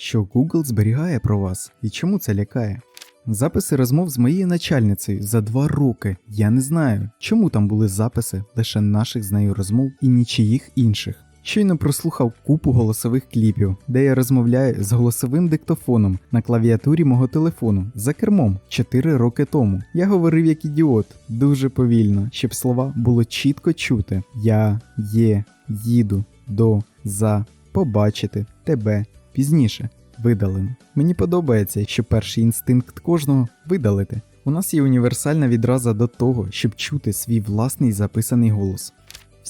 що Google зберігає про вас і чому це лякає? Записи розмов з моєю начальницею за два роки. Я не знаю, чому там були записи лише наших з нею розмов і нічиїх інших. Щойно прослухав купу голосових кліпів, де я розмовляю з голосовим диктофоном на клавіатурі мого телефону за кермом 4 роки тому. Я говорив як ідіот, дуже повільно, щоб слова було чітко чути: я, є, їду, до, за, побачити, тебе, пізніше, видалимо. Мені подобається, що перший інстинкт кожного видалити. У нас є універсальна відраза до того, щоб чути свій власний записаний голос.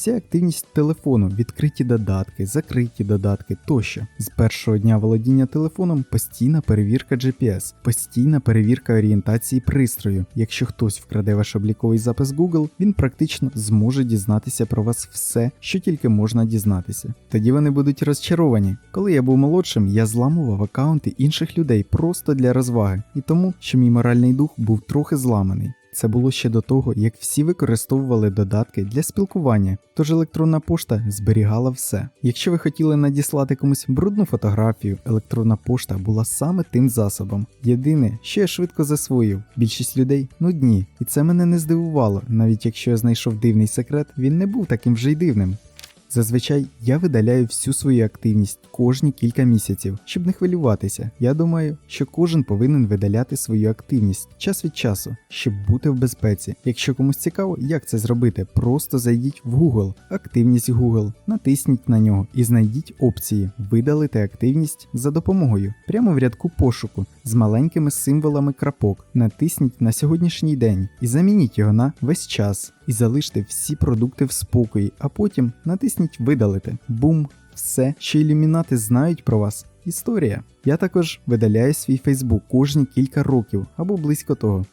Вся активність телефону, відкриті додатки, закриті додатки тощо. З першого дня володіння телефоном постійна перевірка GPS, постійна перевірка орієнтації пристрою. Якщо хтось вкраде ваш обліковий запис Google, він практично зможе дізнатися про вас все, що тільки можна дізнатися. Тоді вони будуть розчаровані. Коли я був молодшим, я зламував акаунти інших людей просто для розваги, і тому, що мій моральний дух був трохи зламаний. Це було ще до того, як всі використовували додатки для спілкування, тож електронна пошта зберігала все. Якщо ви хотіли надіслати комусь брудну фотографію, електронна пошта була саме тим засобом. Єдине, що я швидко засвоїв, більшість людей нудні, і це мене не здивувало, навіть якщо я знайшов дивний секрет, він не був таким вже й дивним. Зазвичай я видаляю всю свою активність кожні кілька місяців, щоб не хвилюватися. Я думаю, що кожен повинен видаляти свою активність час від часу, щоб бути в безпеці. Якщо комусь цікаво, як це зробити, просто зайдіть в Google, активність Google, натисніть на нього і знайдіть опції Видалити активність за допомогою прямо в рядку пошуку з маленькими символами крапок. Натисніть на сьогоднішній день і замініть його на весь час. І залиште всі продукти в спокої, а потім натисніть Видалити. Бум! Все, що ілюмінати знають про вас. Історія. Я також видаляю свій Фейсбук кожні кілька років або близько того.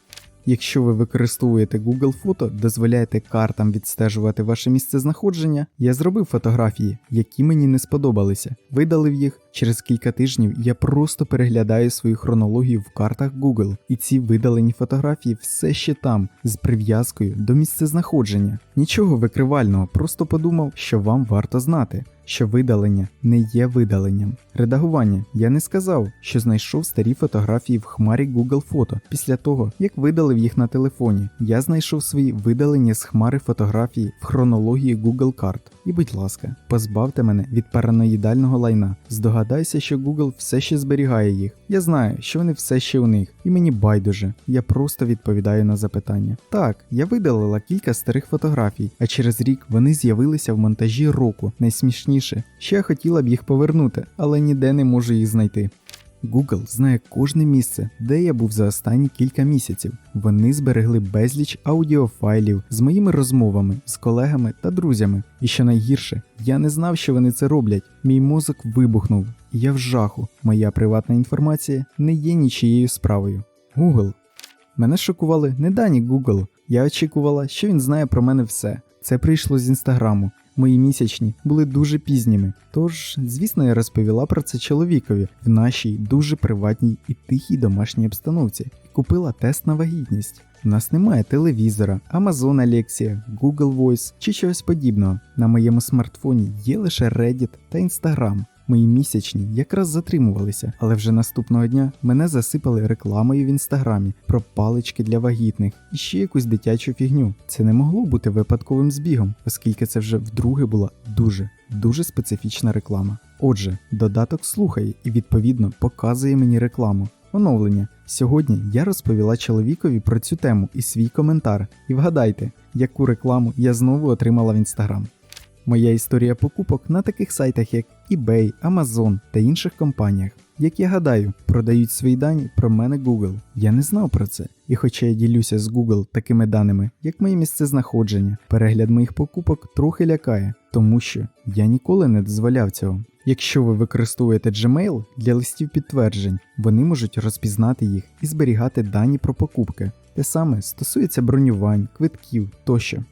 Якщо ви використовуєте Google Фото, дозволяєте картам відстежувати ваше місце знаходження, я зробив фотографії, які мені не сподобалися, видалив їх. Через кілька тижнів я просто переглядаю свою хронологію в картах Google, і ці видалені фотографії все ще там, з прив'язкою до місцезнаходження. Нічого викривального, просто подумав, що вам варто знати. Що видалення не є видаленням. Редагування я не сказав, що знайшов старі фотографії в хмарі Google Фото після того, як видалив їх на телефоні. Я знайшов свої видалені з хмари фотографії в хронології Google карт. І, будь ласка, позбавте мене від параноїдального лайна. Здогадайся, що Google все ще зберігає їх. Я знаю, що вони все ще у них, і мені байдуже. Я просто відповідаю на запитання. Так, я видалила кілька старих фотографій, а через рік вони з'явилися в монтажі року. Найсмішніше, що я хотіла б їх повернути, але ніде не можу їх знайти. Google знає кожне місце, де я був за останні кілька місяців. Вони зберегли безліч аудіофайлів з моїми розмовами, з колегами та друзями. І що найгірше, я не знав, що вони це роблять. Мій мозок вибухнув, я в жаху. Моя приватна інформація не є нічією справою. Google. Мене шокували не дані Google. Я очікувала, що він знає про мене все. Це прийшло з інстаграму. Мої місячні були дуже пізніми, тож, звісно, я розповіла про це чоловікові в нашій дуже приватній і тихій домашній обстановці купила тест на вагітність. У нас немає телевізора, Amazon Alexa, Google Voice чи чогось подібного. На моєму смартфоні є лише Reddit та Instagram. Мої місячні якраз затримувалися, але вже наступного дня мене засипали рекламою в інстаграмі про палички для вагітних і ще якусь дитячу фігню. Це не могло бути випадковим збігом, оскільки це вже вдруге була дуже, дуже специфічна реклама. Отже, додаток слухає і відповідно показує мені рекламу. Оновлення. Сьогодні я розповіла чоловікові про цю тему і свій коментар. І вгадайте, яку рекламу я знову отримала в інстаграм. Моя історія покупок на таких сайтах, як eBay, Amazon та інших компаніях. Як я гадаю, продають свої дані про мене Google. Я не знав про це. І хоча я ділюся з Google такими даними, як моє місце знаходження, перегляд моїх покупок трохи лякає, тому що я ніколи не дозволяв цього. Якщо ви використовуєте Gmail для листів підтверджень, вони можуть розпізнати їх і зберігати дані про покупки. Те саме стосується бронювань, квитків тощо.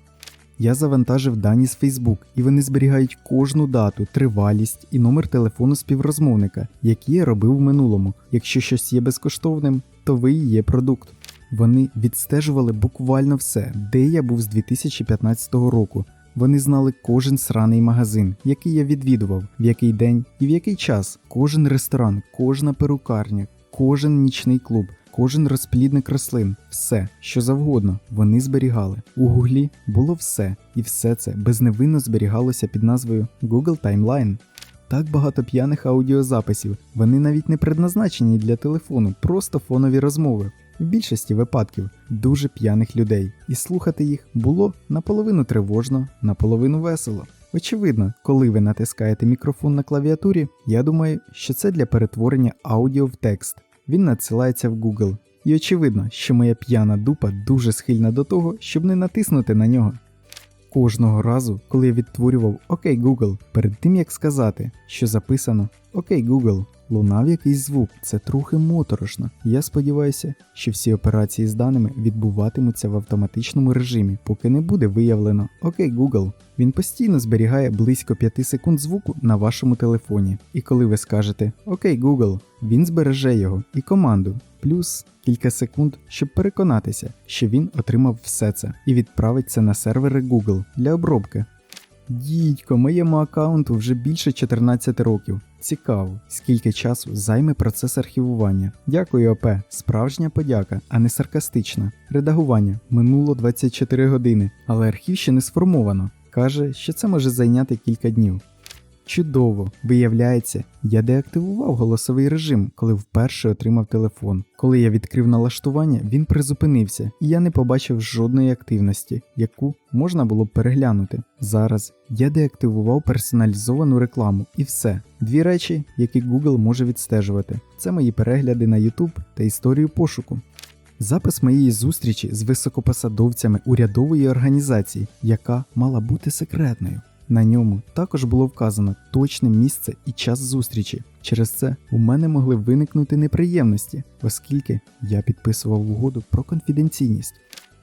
Я завантажив дані з Facebook, і вони зберігають кожну дату, тривалість і номер телефону співрозмовника, які я робив в минулому. Якщо щось є безкоштовним, то ви є продукт. Вони відстежували буквально все, де я був з 2015 року. Вони знали кожен сраний магазин, який я відвідував, в який день і в який час, кожен ресторан, кожна перукарня, кожен нічний клуб, кожен розплідник рослин, все, що завгодно, вони зберігали. У Гуглі було все, і все це безневинно зберігалося під назвою Google Timeline. Так багато п'яних аудіозаписів, вони навіть не предназначені для телефону, просто фонові розмови. В більшості випадків дуже п'яних людей, і слухати їх було наполовину тривожно, наполовину весело. Очевидно, коли ви натискаєте мікрофон на клавіатурі, я думаю, що це для перетворення аудіо в текст. Він надсилається в Google. І очевидно, що моя п'яна дупа дуже схильна до того, щоб не натиснути на нього. Кожного разу, коли я відтворював «Окей, Google, перед тим як сказати, що записано «Окей, Google», лунав якийсь звук, це трохи моторошно. Я сподіваюся, що всі операції з даними відбуватимуться в автоматичному режимі, поки не буде виявлено «Окей, Google». Він постійно зберігає близько 5 секунд звуку на вашому телефоні. І коли ви скажете «Окей, Google», він збереже його і команду, плюс кілька секунд, щоб переконатися, що він отримав все це і відправить це на сервери Google для обробки. Дідько, моєму аккаунту вже більше 14 років. Цікаво, скільки часу займе процес архівування. Дякую, ОП. Справжня подяка, а не саркастична. Редагування минуло 24 години, але архів ще не сформовано. Каже, що це може зайняти кілька днів. Чудово! Виявляється, я деактивував голосовий режим, коли вперше отримав телефон. Коли я відкрив налаштування, він призупинився, і я не побачив жодної активності, яку можна було б переглянути. Зараз я деактивував персоналізовану рекламу і все. Дві речі, які Google може відстежувати: це мої перегляди на YouTube та історію пошуку. Запис моєї зустрічі з високопосадовцями урядової організації, яка мала бути секретною. На ньому також було вказано точне місце і час зустрічі. Через це у мене могли виникнути неприємності, оскільки я підписував угоду про конфіденційність.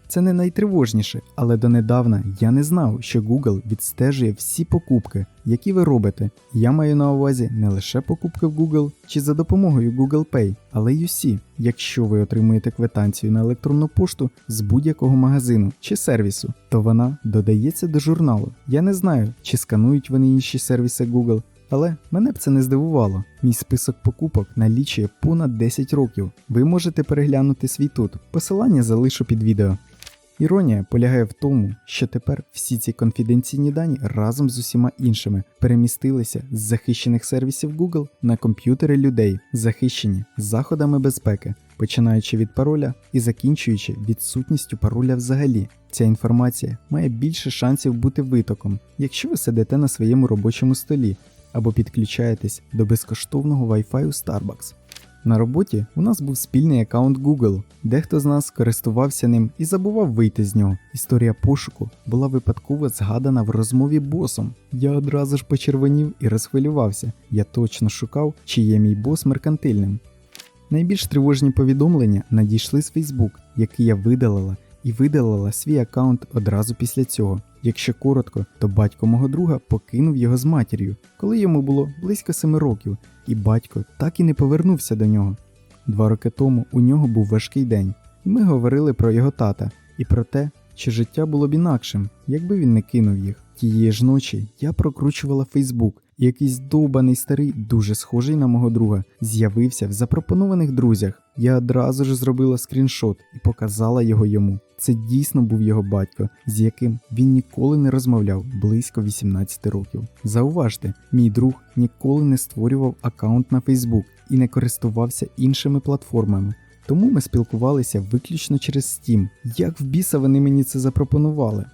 Це не найтривожніше, але донедавна я не знав, що Google відстежує всі покупки, які ви робите. Я маю на увазі не лише покупки в Google чи за допомогою Google Pay, але й усі, якщо ви отримуєте квитанцію на електронну пошту з будь-якого магазину чи сервісу, то вона додається до журналу. Я не знаю, чи сканують вони інші сервіси Google. Але мене б це не здивувало. Мій список покупок налічує понад 10 років. Ви можете переглянути свій тут. Посилання залишу під відео. Іронія полягає в тому, що тепер всі ці конфіденційні дані разом з усіма іншими перемістилися з захищених сервісів Google на комп'ютери людей, захищені заходами безпеки, починаючи від пароля і закінчуючи відсутністю пароля взагалі. Ця інформація має більше шансів бути витоком, якщо ви сидите на своєму робочому столі або підключаєтесь до безкоштовного Wi-Fi у Starbucks. На роботі у нас був спільний аккаунт Google, дехто з нас користувався ним і забував вийти з нього. Історія пошуку була випадково згадана в розмові босом. Я одразу ж почервонів і розхвилювався. Я точно шукав, чи є мій бос меркантильним. Найбільш тривожні повідомлення надійшли з Facebook, який я видалила, і видалила свій аккаунт одразу після цього. Якщо коротко, то батько мого друга покинув його з матір'ю, коли йому було близько семи років, і батько так і не повернувся до нього. Два роки тому у нього був важкий день, і ми говорили про його тата і про те, що життя було б інакшим, якби він не кинув їх. Тієї ж ночі я прокручувала Фейсбук, і якийсь довбаний старий, дуже схожий на мого друга, з'явився в запропонованих друзях. Я одразу ж зробила скріншот і показала його йому. Це дійсно був його батько, з яким він ніколи не розмовляв близько 18 років. Зауважте, мій друг ніколи не створював аккаунт на Фейсбук і не користувався іншими платформами. Тому ми спілкувалися виключно через Steam. Як в біса вони мені це запропонували?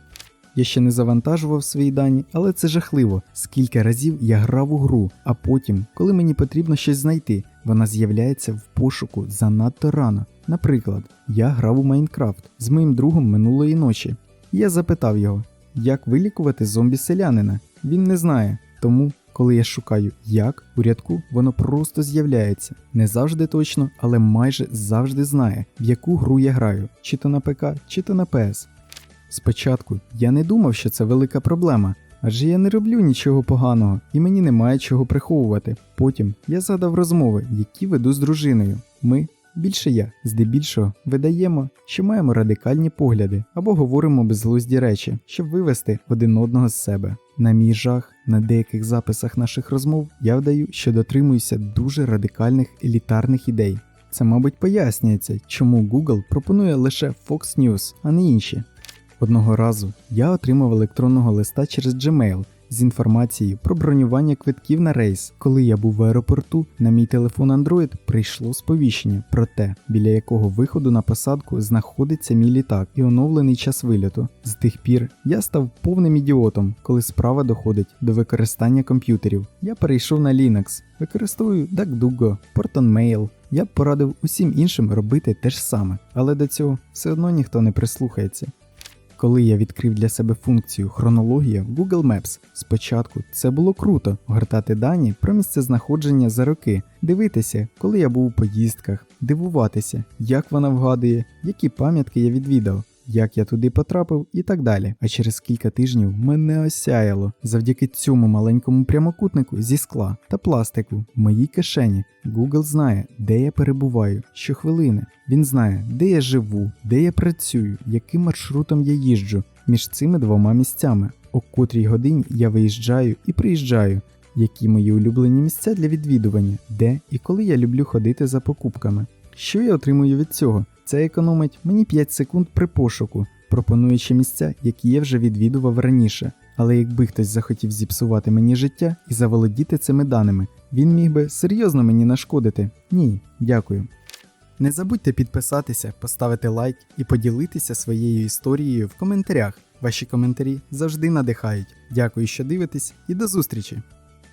Я ще не завантажував свої дані, але це жахливо. Скільки разів я грав у гру, а потім, коли мені потрібно щось знайти, вона з'являється в пошуку занадто рано. Наприклад, я грав у Майнкрафт з моїм другом минулої ночі. Я запитав його, як вилікувати зомбі-селянина. Він не знає, тому. Коли я шукаю як у рядку, воно просто з'являється. Не завжди точно, але майже завжди знає, в яку гру я граю, чи то на ПК, чи то на PS. Спочатку я не думав, що це велика проблема, адже я не роблю нічого поганого і мені немає чого приховувати. Потім я згадав розмови, які веду з дружиною. Ми більше я. Здебільшого видаємо, що маємо радикальні погляди або говоримо безглузді речі, щоб вивести один одного з себе. На мій жах, на деяких записах наших розмов я вдаю, що дотримуюся дуже радикальних елітарних ідей. Це, мабуть, пояснюється, чому Google пропонує лише Fox News, а не інші. Одного разу я отримав електронного листа через Gmail з інформацією про бронювання квитків на рейс. Коли я був в аеропорту, на мій телефон Android прийшло сповіщення про те, біля якого виходу на посадку знаходиться мій літак і оновлений час вильоту. З тих пір я став повним ідіотом, коли справа доходить до використання комп'ютерів. Я перейшов на Linux, використовую DuckDugo, ProtonMail. Я б порадив усім іншим робити те ж саме, але до цього все одно ніхто не прислухається. Коли я відкрив для себе функцію хронологія в Google Maps, спочатку це було круто гортати дані про місцезнаходження за роки, дивитися, коли я був у поїздках, дивуватися, як вона вгадує, які пам'ятки я відвідав, як я туди потрапив і так далі. А через кілька тижнів мене осяяло завдяки цьому маленькому прямокутнику зі скла та пластику в моїй кишені. Google знає, де я перебуваю щохвилини. Він знає, де я живу, де я працюю, яким маршрутом я їжджу між цими двома місцями, о котрій годині я виїжджаю і приїжджаю, які мої улюблені місця для відвідування, де і коли я люблю ходити за покупками. Що я отримую від цього? Це економить мені 5 секунд при пошуку, пропонуючи місця, які я вже відвідував раніше. Але якби хтось захотів зіпсувати мені життя і заволодіти цими даними, він міг би серйозно мені нашкодити. Ні, дякую. Не забудьте підписатися, поставити лайк і поділитися своєю історією в коментарях. Ваші коментарі завжди надихають. Дякую, що дивитесь, і до зустрічі!